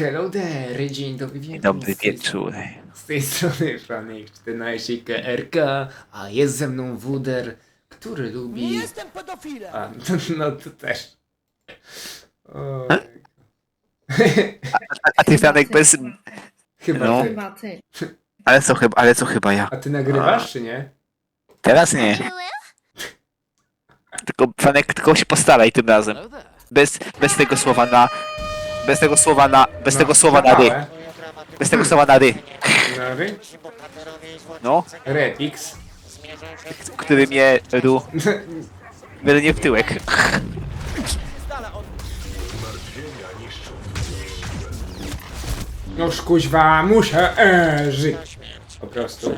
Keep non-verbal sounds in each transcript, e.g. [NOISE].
Hello there, dzień dobry wieczór. Dobry Z tej- wieczór. Z tej strony Franek 14 KRK, a jest ze mną Wuder, który lubi... Nie jestem pedofilem! A, no to też. O, A ty Franek bez... chyba No. ty. Chyba ty. Ale co chyba, ale co chyba ja? A ty nagrywasz, czy nie? Teraz nie. Tylko Franek, tylko się postaraj tym razem. Bez, bez tego słowa na... Bez tego słowa na... Bez No, tego słowa na pałę. Bez tego słowa na ry? No, Repix. który mnie ru... [LAUGHS] Wyrnie w tyłek. Noż kuźwa, muszę e, żyć. Po prostu.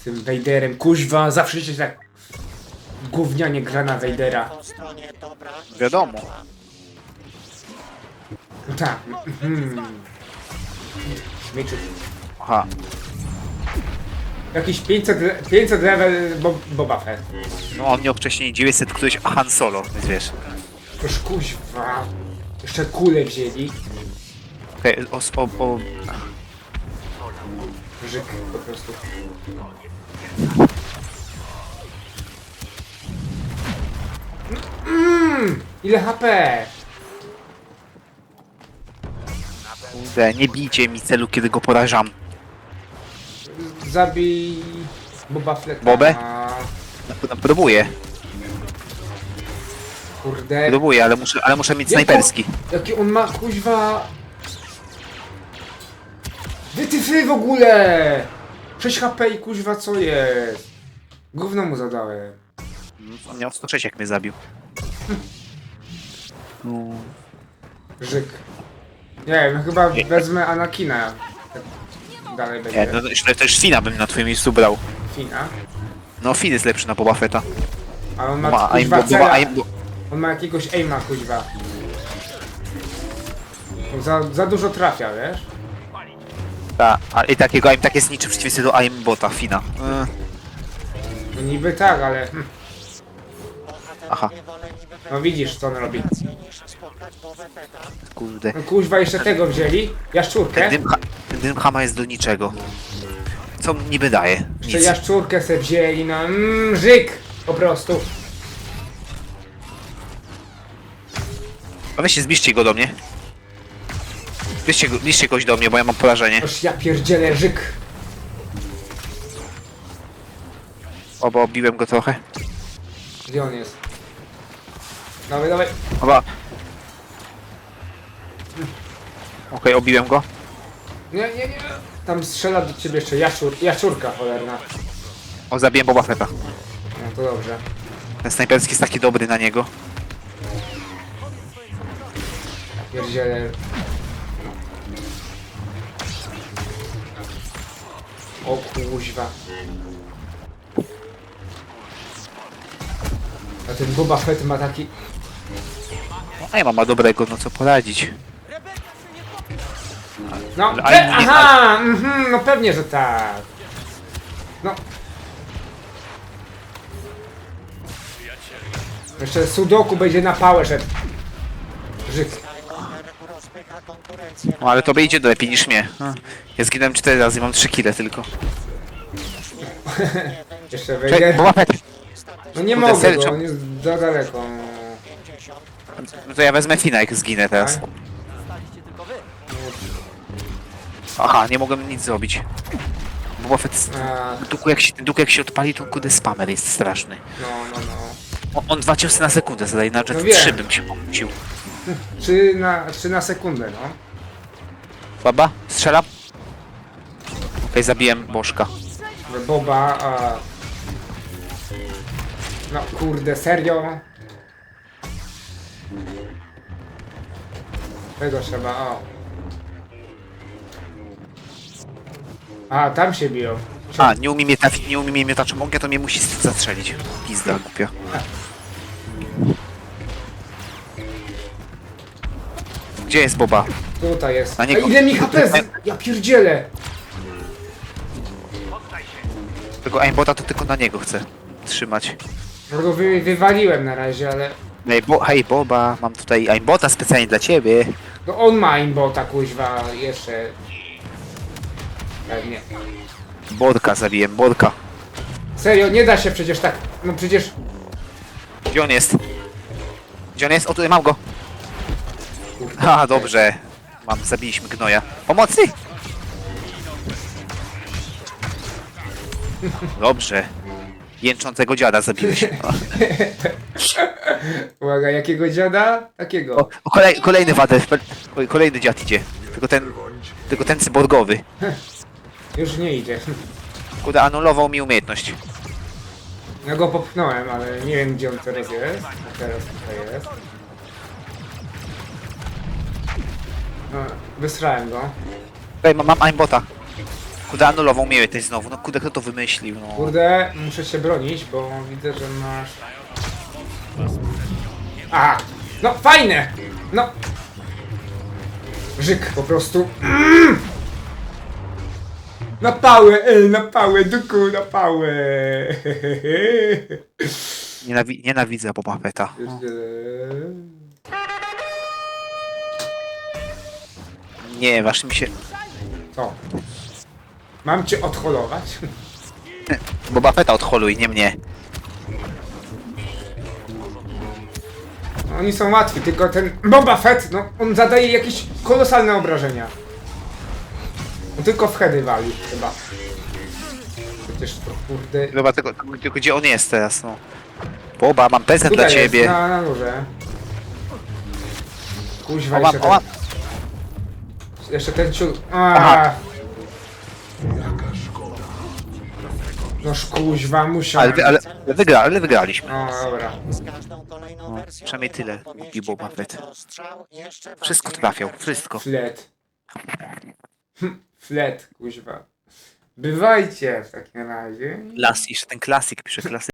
Z tym Wejderem, kuźwa, zawsze się tak gównianie gra na Wejdera. Wiadomo. No tak. Mhm. Śmieciu. Aha. Jakiś 500, le- 500 level Bo Boba Fett. No on miał wcześniej 900 któryś Han Solo, więc wiesz. Toż kuźwa. Jeszcze kule wzięli. Okej, o, o, o, Żyk po prostu. Mmm, ile HP? Kurde, nie bijcie mi celu, kiedy go porażam. Zabij Boba Fetta. Bobę? No, próbuję, Kurde. próbuję, ale muszę, ale muszę mieć Jak snajperski. Jaki on ma kuźwa... Wytyfy w ogóle! 6 HP i kuźwa co jest? Gówno mu zadałem. On miał 106 jak mnie zabił. No. Żyk. Nie wiem, chyba wezmę Anakina. Tak Dalej będzie. Nie, no to już Fina bym na twoim miejscu brał. Fina. No Fin jest lepszy na Boba Fetta. Ale on ma, Ma kuźwa aim, cela. ma aim, On ma jakiegoś aima kuźwa. Za, za dużo trafia, wiesz? ta, a i takiego aim tak jest niczym przeciwieństwie do aim bota Fina. E, No niby tak, ale... Hm. aha, No widzisz co on robi. kurde. No kuźwa jeszcze tego wzięli. Jaszczurkę. Ten dym, ha, ten dym Hama jest do niczego. Co niby daje? Jeszcze Nic. jaszczurkę se wzięli, no mm, żyk! Po prostu. A weźcie, zbliżcie go do mnie. Zbliżcie, go, zbliżcie goś do mnie, bo ja mam porażenie. Aż ja pierdzielę żyk. O, bo obiłem go trochę. Gdzie on jest? Dawaj, dawaj. Oba. Okej, obiłem go. Nie, nie, nie. Tam strzela do ciebie jeszcze jaszczur, jaszczurka cholerna. O, zabiłem Boba Fetta. No to dobrze. Ten snajperski jest taki dobry na niego. Pierdzielę. O kuźwa. A ten Boba Fett ma taki... A ja mam ma dobrego, no co poradzić. No, Ale- pe- ale nie- aha, mhm, no pewnie, że tak. No. Jeszcze sudoku będzie na pałę szedł. Żyk. No ale tobie idzie lepiej niż mnie. A, Ja zginąłem 4 razy, mam 3 kile tylko. [LAUGHS] Jeszcze Czekaj, wejdę. Fett. No nie kurde, mogę, serio, bo czemu- on jest za daleko. No to ja wezmę Fina jak zginę teraz. staliście tylko wy. Aha, nie mogłem nic zrobić. Boba Fett... A, Duku jak, się, Duku jak się odpali, to kurde spamer jest straszny. no, no, no. On, on dwa ciosy na sekundę zadaje, na No wiem. trzy bym się pomyślił. Trzy na, trzy na sekundę, no. Baba, strzelam. Okej, zabiłem Bożka. Boba, a... No kurde, serio? Tego trzeba, o. A, tam się biją. A, nie umie mnie trafić, nie umie mnie miotaczem ognia, to mnie musi zastrzelić. Pizda, głupia. Gdzie jest Boba? Tutaj jest. Na A niego- ile mi HP z... Ja pierdzielę! Tego aimbota to tylko na niego chcę trzymać. No go wy, wywaliłem na razie, ale... Hej, bo, hej Boba, mam tutaj aimbota specjalnie dla ciebie. No on ma imbota, kuźwa, jeszcze. Pewnie. Bodka zabiłem, bodka. Serio, nie da się przecież tak. No przecież. Gdzie on jest? Gdzie on jest? O, tutaj mam go. Kurde, A, dobrze. Mam, zabiliśmy gnoja. Pomocy! [LAUGHS] Dobrze. Jęczącego dziada zabiłeś. [LAUGHS] Uwaga, jakiego dziada? Takiego. O, o kolej, kolejny wadę, Oj, kolejny dziad idzie. Tylko ten, tylko ten cyborgowy. [LAUGHS] Już nie idzie. Kurde, anulował mi umiejętność. Ja go popchnąłem, ale nie wiem gdzie on teraz jest. A teraz tutaj jest. No, wysrałem go. Ej, mam, mam aimbota. Kurde, anulował umiejętność znowu. No kurde, kto to wymyślił, no. Kurde, muszę się bronić, bo widzę, że masz... A! No, fajne! No! Żyk po prostu. Mm! Na pałę, na pałę, duku, na pałę! [LAUGHS] Nienawi nienawidzę Boba Fetta. Nie, wasz mi się... Co? Mam cię odholować? Boba Fetta odholuj, nie mnie. No, Oni są łatwi, tylko ten Boba Fett, no on zadaje jakieś kolosalne obrażenia. On tylko w heady wali, chyba. Przecież to kurde... Dobra, tylko, tylko gdzie on jest teraz, no. Boba, mam prezent dla Tutaj ciebie. jest, na, na górze. Kuźwa, O, mam, jeszcze o, mam. ten, jeszcze ten ciul... Aha. Noż kuźwa, musiałem. Ale, wy, ale, ale, wygra, ale wygraliśmy. No dobra. Z każdą kolejną wersją przynajmniej tyle opowieści kupi Boba będzie Fett. jeszcze Wszystko bardziej trafiał, wszystko. Flet. Hm, Flet, kuźwa. Bywajcie w takim razie. Klas, jeszcze ten klasyk pisze, klasyk.